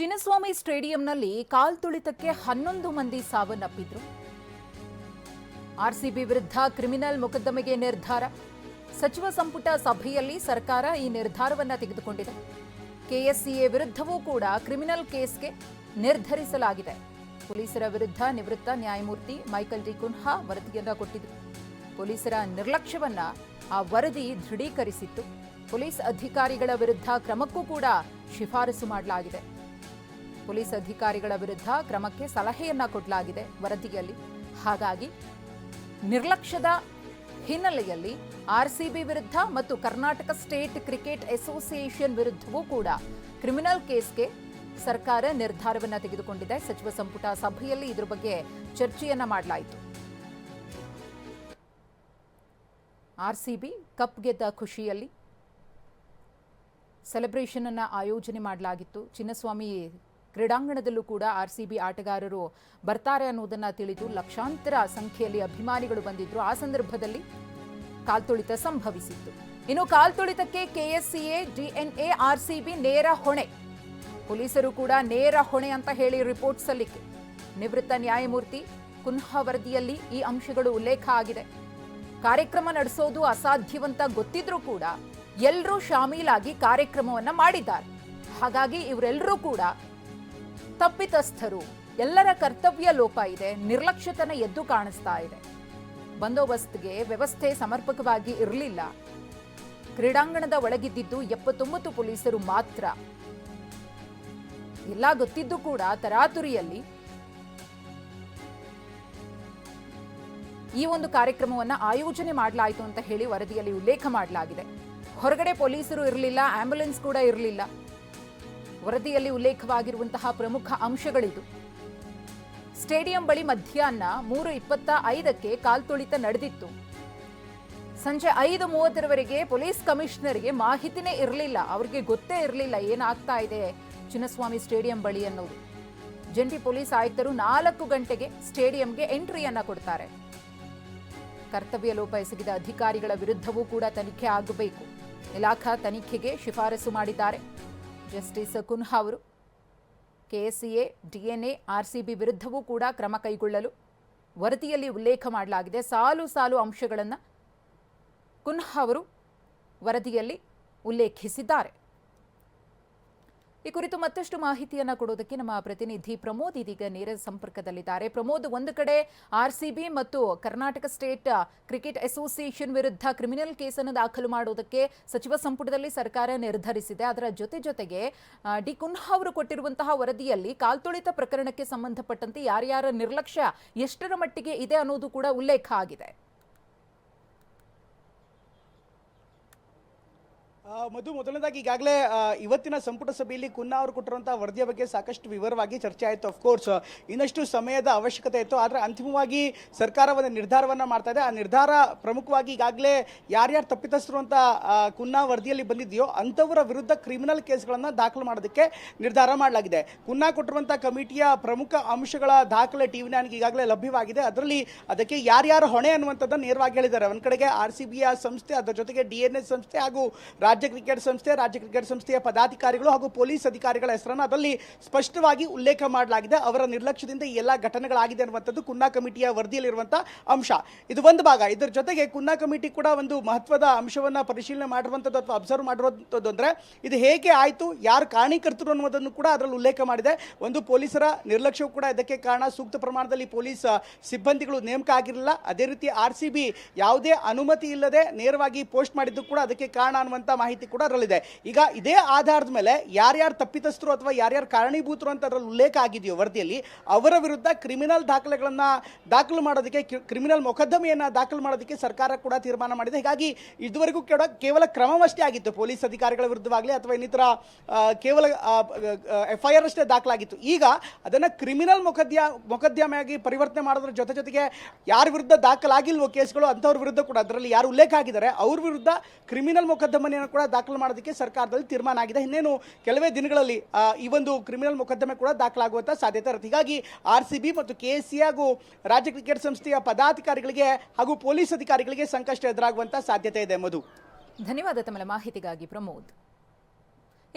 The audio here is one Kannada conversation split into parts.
ಚಿನ್ನಸ್ವಾಮಿ ಸ್ಟೇಡಿಯಂನಲ್ಲಿ ಕಾಲ್ತುಳಿತಕ್ಕೆ ಹನ್ನೊಂದು ಮಂದಿ ಸಾವನ್ನಪ್ಪಿದ್ರು. ಆರ್ಸಿಬಿ ವಿರುದ್ಧ ಕ್ರಿಮಿನಲ್ ಮೊಕದ್ದಮೆಗೆ ನಿರ್ಧಾರ. ಸಚಿವ ಸಂಪುಟ ಸಭೆಯಲ್ಲಿ ಸರ್ಕಾರ ಈ ನಿರ್ಧಾರವನ್ನು ತೆಗೆದುಕೊಂಡಿದೆ. ಕೆಎಸ್ಸಿಎ ವಿರುದ್ಧವೂ ಕೂಡ ಕ್ರಿಮಿನಲ್ ಕೇಸ್ಗೆ ನಿರ್ಧರಿಸಲಾಗಿದೆ. ಪೊಲೀಸರ ವಿರುದ್ಧ ನಿವೃತ್ತ ನ್ಯಾಯಮೂರ್ತಿ ಮೈಕಲ್ ಡಿ ಕುನ್ಹಾ ವರದಿಯನ್ನು ಕೊಟ್ಟಿದ್ರು. ಪೊಲೀಸರ ನಿರ್ಲಕ್ಷ್ಯವನ್ನ ಆ ವರದಿ ದೃಢೀಕರಿಸಿತ್ತು. ಪೊಲೀಸ್ ಅಧಿಕಾರಿಗಳ ವಿರುದ್ಧ ಕ್ರಮಕ್ಕೂ ಕೂಡ ಶಿಫಾರಸು ಮಾಡಲಾಗಿದೆ. ಪೊಲೀಸ್ ಅಧಿಕಾರಿಗಳ ವಿರುದ್ಧ ಕ್ರಮಕ್ಕೆ ಸಲಹೆಯನ್ನ ಕೊಡಲಾಗಿದೆ. ವರದಿಯಲ್ಲಿ ಹಾಗಾಗಿ ನಿರ್ಲಕ್ಷ್ಯದ ಹಿನ್ನೆಲೆಯಲ್ಲಿ ಆರ್ಸಿಬಿ ವಿರುದ್ಧ ಮತ್ತು ಕರ್ನಾಟಕ ಸ್ಟೇಟ್ ಕ್ರಿಕೆಟ್ ಅಸೋಸಿಯೇಷನ್ ವಿರುದ್ಧವೂ ಕೂಡ ಕ್ರಿಮಿನಲ್ ಕೇಸ್ಗೆ ಸರ್ಕಾರ ನಿರ್ಧಾರವನ್ನು ತೆಗೆದುಕೊಂಡಿದೆ. ಸಚಿವ ಸಂಪುಟ ಸಭೆಯಲ್ಲಿ ಇದ್ರ ಬಗ್ಗೆ ಚರ್ಚೆಯನ್ನ ಮಾಡಲಾಯಿತು. ಆರ್ಸಿಬಿ ಕಪ್ ಗೆದ್ದ ಖುಷಿಯಲ್ಲಿ ಸೆಲೆಬ್ರೇಷನ್ ಅನ್ನ ಆಯೋಜನೆ ಮಾಡಲಾಗಿತ್ತು. ಚಿನ್ನಸ್ವಾಮಿ ಕ್ರೀಡಾಂಗಣದಲ್ಲೂ ಕೂಡ ಆರ್ಸಿಬಿ ಆಟಗಾರರು ಬರ್ತಾರೆ ಅನ್ನೋದನ್ನ ತಿಳಿದು ಲಕ್ಷಾಂತರ ಸಂಖ್ಯೆಯಲ್ಲಿ ಅಭಿಮಾನಿಗಳು ಬಂದಿದ್ರು. ಆ ಸಂದರ್ಭದಲ್ಲಿ ಕಾಲ್ತುಳಿತ ಸಂಭವಿಸಿತ್ತು. ಇನ್ನು ಕಾಲ್ತುಳಿತಕ್ಕೆ ಕೆಎಸ್ಸಿಎ, ಡಿಎನ್ಎ ಬಿ ನೇರ ಹೊಣೆ. ಪೊಲೀಸರು ಕೂಡ ನೇರ ಹೊಣೆ ಅಂತ ಹೇಳಿ ರಿಪೋರ್ಟ್ ಸಲ್ಲಿಕೆ. ನಿವೃತ್ತ ನ್ಯಾಯಮೂರ್ತಿ ಕುನ್ಹಾ ವರದಿಯಲ್ಲಿ ಈ ಅಂಶಗಳು ಉಲ್ಲೇಖ ಆಗಿದೆ. ಕಾರ್ಯಕ್ರಮ ನಡೆಸೋದು ಅಸಾಧ್ಯವಂತ ಗೊತ್ತಿದ್ರೂ ಕೂಡ ಎಲ್ಲರೂ ಶಾಮೀಲಾಗಿ ಕಾರ್ಯಕ್ರಮವನ್ನು ಮಾಡಿದ್ದಾರೆ. ಹಾಗಾಗಿ ಇವರೆಲ್ಲರೂ ಕೂಡ ತಪ್ಪಿತಸ್ಥರು. ಎಲ್ಲರ ಕರ್ತವ್ಯ ಲೋಪ ಇದೆ, ನಿರ್ಲಕ್ಷ್ಯತನ ಎದ್ದು ಕಾಣಿಸ್ತಾ ಇದೆ. ಬಂದೋಬಸ್ತ್ಗೆ ವ್ಯವಸ್ಥೆ ಸಮರ್ಪಕವಾಗಿ ಇರಲಿಲ್ಲ. ಕ್ರೀಡಾಂಗಣದ ಒಳಗಿದ್ದಿದ್ದು ಎಪ್ಪತ್ತೊಂಬತ್ತು ಪೊಲೀಸರು ಮಾತ್ರ. ಎಲ್ಲ ಗೊತ್ತಿದ್ದು ಕೂಡ ತರಾತುರಿಯಲ್ಲಿ. ಈ ಒಂದು ಕಾರ್ಯಕ್ರಮವನ್ನ ಆಯೋಜನೆ ಮಾಡಲಾಯಿತು ಅಂತ ಹೇಳಿ ವರದಿಯಲ್ಲಿ ಉಲ್ಲೇಖ ಮಾಡಲಾಗಿದೆ. ಹೊರಗಡೆ ಪೊಲೀಸರು ಇರಲಿಲ್ಲ ಆಂಬ್ಯುಲೆನ್ಸ್ ಕೂಡ ಇರಲಿಲ್ಲ. ವರದಿಯಲ್ಲಿ ಉಲ್ಲೇಖವಾಗಿರುವಂತಹ ಪ್ರಮುಖ ಅಂಶಗಳಿದು. ಸ್ಟೇಡಿಯಂ ಬಳಿ ಮಧ್ಯಾಹ್ನ ಮೂರು ಇಪ್ಪತ್ತ ಐದಕ್ಕೆ ಕಾಲ್ತುಳಿತ ನಡೆದಿತ್ತು. ಸಂಜೆ ಐದು ಮೂವತ್ತರವರೆಗೆ ಪೊಲೀಸ್ ಕಮಿಷನರ್ಗೆ ಮಾಹಿತಿನೇ ಇರಲಿಲ್ಲ. ಅವರಿಗೆ ಗೊತ್ತೇ ಇರಲಿಲ್ಲ ಏನಾಗ್ತಾ ಇದೆ ಚಿನ್ನಸ್ವಾಮಿ ಸ್ಟೇಡಿಯಂ ಬಳಿ ಅನ್ನೋದು. ಜಂಟಿ ಪೊಲೀಸ್ ಆಯುಕ್ತರು ನಾಲ್ಕು ಗಂಟೆಗೆ ಸ್ಟೇಡಿಯಂಗೆ ಎಂಟ್ರಿಯನ್ನ ಕೊಡ್ತಾರೆ. ಕರ್ತವ್ಯ ಲೋಪ ಎಸಗಿದ ಅಧಿಕಾರಿಗಳ ವಿರುದ್ಧವೂ ಕೂಡ ತನಿಖೆ ಆಗಬೇಕು. ಇಲಾಖಾ ತನಿಖೆಗೆ ಶಿಫಾರಸು ಮಾಡಿದ್ದಾರೆ. ಜಸ್ಟಿಸ್ ಕುನ್ಹಾ ಅವರು. ಕೆಎಸ್ಸಿಎ ಡಿಎನ್ಎ, ಆರ್ಸಿಬಿ ವಿರುದ್ಧವೂ ಕೂಡ ಕ್ರಮ ಕೈಗೊಳ್ಳಲು ವರದಿಯಲ್ಲಿ ಉಲ್ಲೇಖ ಮಾಡಲಾಗಿದೆ. ಸಾಲು ಸಾಲು ಅಂಶಗಳನ್ನು ಕುನ್ಹಾ ಅವರು ವರದಿಯಲ್ಲಿ ಉಲ್ಲೇಖಿಸಿದ್ದಾರೆ. ಈ ಕುರಿತು ಮತ್ತಷ್ಟು ಮಾಹಿತಿಯನ್ನು ಕೊಡೋದಕ್ಕೆ ನಮ್ಮ ಪ್ರತಿನಿಧಿ ಪ್ರಮೋದ್ ಇದೀಗ ನೇರ ಸಂಪರ್ಕದಲ್ಲಿದ್ದಾರೆ. ಪ್ರಮೋದ್, ಒಂದು ಕಡೆ ಆರ್ಸಿಬಿ ಮತ್ತು ಕರ್ನಾಟಕ ಸ್ಟೇಟ್ ಕ್ರಿಕೆಟ್ ಅಸೋಸಿಯೇಷನ್ ವಿರುದ್ಧ ಕ್ರಿಮಿನಲ್ ಕೇಸನ್ನು ದಾಖಲು ಮಾಡೋದಕ್ಕೆ ಸಚಿವ ಸಂಪುಟದಲ್ಲಿ ಸರ್ಕಾರ ನಿರ್ಧರಿಸಿದೆ. ಅದರ ಜೊತೆ ಜೊತೆಗೆ ಡಿ ಕುನ್ಹಾ ಅವರು ಕೊಟ್ಟಿರುವಂತಹ ವರದಿಯಲ್ಲಿ ಕಾಲ್ತುಳಿತ ಪ್ರಕರಣಕ್ಕೆ ಸಂಬಂಧಪಟ್ಟಂತೆ ಯಾರ್ಯಾರ ನಿರ್ಲಕ್ಷ್ಯ ಎಷ್ಟರ ಮಟ್ಟಿಗೆ ಇದೆ ಅನ್ನೋದು ಕೂಡ ಉಲ್ಲೇಖ ಆಗಿದೆ. ಮಧು, ಮೊದಲನೇದಾಗಿ ಈಗಾಗಲೇ ಇವತ್ತಿನ ಸಂಪುಟ ಸಭೆಯಲ್ಲಿ ಕುನ್ನಾ ಅವರು ಕೊಟ್ಟಿರುವಂತಹ ವರದಿಯ ಬಗ್ಗೆ ಸಾಕಷ್ಟು ವಿವರವಾಗಿ ಚರ್ಚೆ ಆಯಿತು ಅಫ್ಕೋರ್ಸ್ ಇನ್ನಷ್ಟು ಸಮಯದ ಅವಶ್ಯಕತೆ ಇತ್ತು, ಆದರೆ ಅಂತಿಮವಾಗಿ ಸರ್ಕಾರ ಒಂದು ನಿರ್ಧಾರವನ್ನು ಮಾಡ್ತಾ ಇದೆ. ಆ ನಿರ್ಧಾರ ಪ್ರಮುಖವಾಗಿ ಈಗಾಗಲೇ ಯಾರ್ಯಾರು ತಪ್ಪಿತಸ್ಥರು ಅಂತ ಕುನ್ನಾ ವರದಿಯಲ್ಲಿ ಬಂದಿದೆಯೋ, ಅಂಥವರ ವಿರುದ್ಧ ಕ್ರಿಮಿನಲ್ ಕೇಸ್ಗಳನ್ನು ದಾಖಲು ಮಾಡೋದಕ್ಕೆ ನಿರ್ಧಾರ ಮಾಡಲಾಗಿದೆ. ಕುನ್ನಾ ಕೊಟ್ಟಿರುವಂಥ ಕಮಿಟಿಯ ಪ್ರಮುಖ ಅಂಶಗಳ ದಾಖಲೆ ಟಿ ವಿ ಈಗಾಗಲೇ ಲಭ್ಯವಾಗಿದೆ. ಅದರಲ್ಲಿ ಅದಕ್ಕೆ ಯಾರ್ಯಾರು ಹೊಣೆ ಅನ್ನುವಂಥದ್ದನ್ನು ನೇರವಾಗಿ ಹೇಳಿದ್ದಾರೆ. ಒಂದು ಕಡೆಗೆ ಆರ್ ಸಿ ಬಿಯ ಸಂಸ್ಥೆ, ಅದರ ಜೊತೆಗೆ ಡಿ ಎನ್ ಎಸ್ ಸಂಸ್ಥೆ ಹಾಗೂ ರಾಜ್ಯ ಕ್ರಿಕೆಟ್ ಸಂಸ್ಥೆ, ರಾಜ್ಯ ಕ್ರಿಕೆಟ್ ಸಂಸ್ಥೆಯ ಪದಾಧಿಕಾರಿಗಳು ಹಾಗೂ ಪೊಲೀಸ್ ಅಧಿಕಾರಿಗಳ ಹೆಸರನ್ನು ಅದರಲ್ಲಿ ಸ್ಪಷ್ಟವಾಗಿ ಉಲ್ಲೇಖ ಮಾಡಲಾಗಿದೆ. ಅವರ ನಿರ್ಲಕ್ಷ್ಯದಿಂದ ಈ ಎಲ್ಲ ಘಟನೆಗಳಾಗಿದೆ ಅನ್ನುವಂಥದ್ದು ಕುನ್ನಾ ಕಮಿಟಿಯ ವರದಿಯಲ್ಲಿರುವಂಥ ಅಂಶ. ಇದು ಒಂದು ಭಾಗ. ಇದರ ಜೊತೆಗೆ ಕುನ್ನಾ ಕಮಿಟಿ ಕೂಡ ಒಂದು ಮಹತ್ವದ ಅಂಶವನ್ನು ಪರಿಶೀಲನೆ ಮಾಡಿರುವಂಥದ್ದು ಅಥವಾ ಅಬ್ಸರ್ವ್ ಮಾಡಿರುವಂಥದ್ದು ಅಂದರೆ ಇದು ಹೇಗೆ ಆಯಿತು, ಯಾರು ಕಾರಣೀಕರ್ತರು ಅನ್ನೋದನ್ನು ಕೂಡ ಅದರಲ್ಲಿ ಉಲ್ಲೇಖ ಮಾಡಿದೆ. ಒಂದು ಪೊಲೀಸರ ನಿರ್ಲಕ್ಷ್ಯವು ಕೂಡ ಇದಕ್ಕೆ ಕಾರಣ. ಸೂಕ್ತ ಪ್ರಮಾಣದಲ್ಲಿ ಪೊಲೀಸ್ ಸಿಬ್ಬಂದಿಗಳು ನೇಮಕ ಆಗಿರಲಿಲ್ಲ. ಅದೇ ರೀತಿ ಆರ್ ಸಿ ಬಿ ಯಾವುದೇ ಅನುಮತಿ ಇಲ್ಲದೆ ನೇರವಾಗಿ ಪೋಸ್ಟ್ ಮಾಡಿದ್ದು ಕೂಡ ಅದಕ್ಕೆ ಕಾರಣ ಅನ್ನುವಂಥ ಮಾಹಿತಿ ಕೂಡ ಅದರಲ್ಲಿದೆ. ಈಗ ಇದೇ ಆಧಾರದ ಮೇಲೆ ಯಾರ್ಯಾರು ತಪ್ಪಿತಸ್ಥರು ಅಥವಾ ಯಾರ್ಯಾರು ಕಾರಣೀಭೂತರು ಅಂತ ಅದರಲ್ಲಿ ಉಲ್ಲೇಖ ಆಗಿದೆಯೋ ವರದಿಯಲ್ಲಿ, ಅವರ ವಿರುದ್ಧ ಕ್ರಿಮಿನಲ್ ದಾಖಲೆಗಳನ್ನು ದಾಖಲು ಮಾಡೋದಕ್ಕೆ ಕ್ರಿಮಿನಲ್ ಮೊಕದ್ದಮೆಯನ್ನು ದಾಖಲು ಮಾಡೋದಕ್ಕೆ ಸರ್ಕಾರ ಕೂಡ ತೀರ್ಮಾನ ಮಾಡಿದೆ. ಹೀಗಾಗಿ ಇದುವರೆಗೂ ಕೂಡ ಕೇವಲ ಕ್ರಮವಷ್ಟೇ ಆಗಿತ್ತು. ಪೊಲೀಸ್ ಅಧಿಕಾರಿಗಳ ವಿರುದ್ಧವಾಗಲಿ ಅಥವಾ ಇನ್ನಿತರ ಕೇವಲ ಎಫ್ ಐ ಆರ್ ಅಷ್ಟೇ ದಾಖಲಾಗಿತ್ತು. ಈಗ ಅದನ್ನು ಕ್ರಿಮಿನಲ್ ಮೊಕದ್ಯ, ಮೊಕದ್ದಮೆಯಾಗಿ ಪರಿವರ್ತನೆ ಮಾಡೋದ್ರ ಜೊತೆ ಜೊತೆಗೆ ಯಾರ ವಿರುದ್ಧ ದಾಖಲಾಗಿಲ್ವೋ ಕೇಸ್ಗಳು ಅಂಥವ್ರ ವಿರುದ್ಧ ಕೂಡ ಅದರಲ್ಲಿ ಯಾರು ಉಲ್ಲೇಖ ಆಗಿದ್ದಾರೆ, ಅವ್ರ ವಿರುದ್ಧ ಕ್ರಿಮಿನಲ್ ಮೊಕದ್ದಮೆಯನ್ನು ಕೂಡ ದಾಖಲು ಮಾಡೋದಕ್ಕೆ ಸರ್ಕಾರದಲ್ಲಿ ತೀರ್ಮಾನ ಆಗಿದೆ. ಇನ್ನೇನು ಕೆಲವೇ ದಿನಗಳಲ್ಲಿ ಈ ಒಂದು ಕ್ರಿಮಿನಲ್ ಮೊಕದ್ದಮೆ ಕೂಡ ದಾಖಲಾಗುವಂಥ ಸಾಧ್ಯತೆ ಇರುತ್ತೆ. ಹೀಗಾಗಿ ಆರ್ ಸಿ ಬಿ ಮತ್ತು ಕೆ ಸಿ ಹಾಗೂ ರಾಜ್ಯ ಕ್ರಿಕೆಟ್ ಸಂಸ್ಥೆಯ ಪದಾಧಿಕಾರಿಗಳಿಗೆ ಹಾಗೂ ಪೊಲೀಸ್ ಅಧಿಕಾರಿಗಳಿಗೆ ಸಂಕಷ್ಟ ಎದುರಾಗುವಂಥ ಸಾಧ್ಯತೆ ಇದೆ. ಮಧು. ಧನ್ಯವಾದ ತಮ್ಮ ಮಾಹಿತಿಗಾಗಿ ಪ್ರಮೋದ್.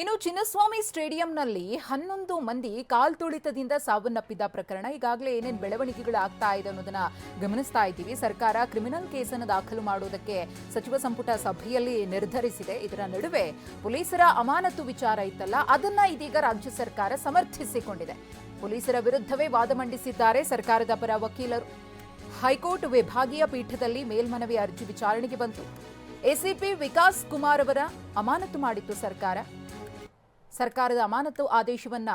ಇನ್ನು ಚಿನ್ನಸ್ವಾಮಿ ಸ್ಟೇಡಿಯಂನಲ್ಲಿ ಹನ್ನೊಂದು ಮಂದಿ ಕಾಲ್ತುಳಿತದಿಂದ ಸಾವನ್ನಪ್ಪಿದ ಪ್ರಕರಣ ಈಗಾಗಲೇ ಏನೇನು ಬೆಳವಣಿಗೆಗಳು ಆಗ್ತಾ ಇದೆ ಅನ್ನೋದನ್ನ ಗಮನಿಸ್ತಾ ಇದ್ದೀವಿ. ಸರ್ಕಾರ ಕ್ರಿಮಿನಲ್ ಕೇಸನ್ನು ದಾಖಲು ಮಾಡುವುದಕ್ಕೆ ಸಚಿವ ಸಂಪುಟ ಸಭೆಯಲ್ಲಿ ನಿರ್ಧರಿಸಿದೆ. ಇದರ ನಡುವೆ ಪೊಲೀಸರ ಅಮಾನತು ವಿಚಾರ ಇತ್ತಲ್ಲ, ಅದನ್ನ ಇದೀಗ ರಾಜ್ಯ ಸರ್ಕಾರ ಸಮರ್ಥಿಸಿಕೊಂಡಿದೆ. ಪೊಲೀಸರ ವಿರುದ್ಧವೇ ವಾದ ಮಂಡಿಸಿದ್ದಾರೆ ಸರ್ಕಾರದ ಪರ ವಕೀಲರು. ಹೈಕೋರ್ಟ್ ವಿಭಾಗೀಯ ಪೀಠದಲ್ಲಿ ಮೇಲ್ಮನವಿ ಅರ್ಜಿ ವಿಚಾರಣೆಗೆ ಬಂತು. ಎಸಿಪಿ ವಿಕಾಸ್ ಕುಮಾರ್ ಅವರ ಅಮಾನತು ಮಾಡಿತ್ತು ಸರ್ಕಾರ. ಸರ್ಕಾರದ ಅಮಾನತು ಆದೇಶವನ್ನ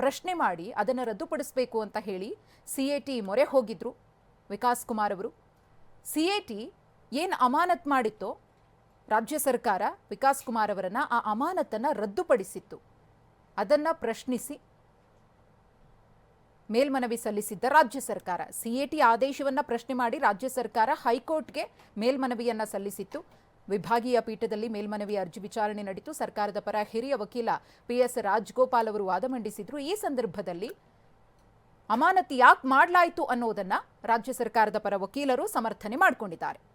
ಪ್ರಶ್ನೆ ಮಾಡಿ ಅದನ್ನು ರದ್ದುಪಡಿಸಬೇಕು ಅಂತ ಹೇಳಿ ಸಿಎಟಿ ಮೊರೆ ಹೋಗಿದ್ರು ವಿಕಾಸ್ ಕುಮಾರ್ ಅವರು. ಸಿಎಟಿ ಏನು ಅಮಾನತ್ ಮಾಡಿತ್ತೋ ರಾಜ್ಯ ಸರ್ಕಾರ ವಿಕಾಸ್ ಕುಮಾರ್ ಅವರನ್ನು ಆ ಅಮಾನತನ್ನು ರದ್ದುಪಡಿಸಿತ್ತು. ಅದನ್ನ ಪ್ರಶ್ನಿಸಿ ಮೇಲ್ಮನವಿ ಸಲ್ಲಿಸಿದ್ದ ರಾಜ್ಯ ಸರ್ಕಾರ. ಸಿಎಟಿ ಆದೇಶವನ್ನ ಪ್ರಶ್ನೆ ಮಾಡಿ ರಾಜ್ಯ ಸರ್ಕಾರ ಹೈಕೋರ್ಟ್ಗೆ ಮೇಲ್ಮನವಿಯನ್ನು ಸಲ್ಲಿಸಿತ್ತು. ವಿಭಾಗೀಯ ಪೀಠದಲ್ಲಿ ಮೇಲ್ಮನವಿ ಅರ್ಜಿ ವಿಚಾರಣೆ ನಡೆಯಿತು. ಸರ್ಕಾರದ ಪರ ಹಿರಿಯ ವಕೀಲ ಪಿಎಸ್ ರಾಜ್ಗೋಪಾಲ್ ಅವರು ವಾದ ಮಂಡಿಸಿದ್ರು. ಈ ಸಂದರ್ಭದಲ್ಲಿ ಅಮಾನತಿ ಯಾಕೆ ಮಾಡಲಾಯಿತು ಅನ್ನೋದನ್ನ ರಾಜ್ಯ ಸರ್ಕಾರದ ಪರ ವಕೀಲರು ಸಮರ್ಥನೆ ಮಾಡಿಕೊಂಡಿದ್ದಾರೆ.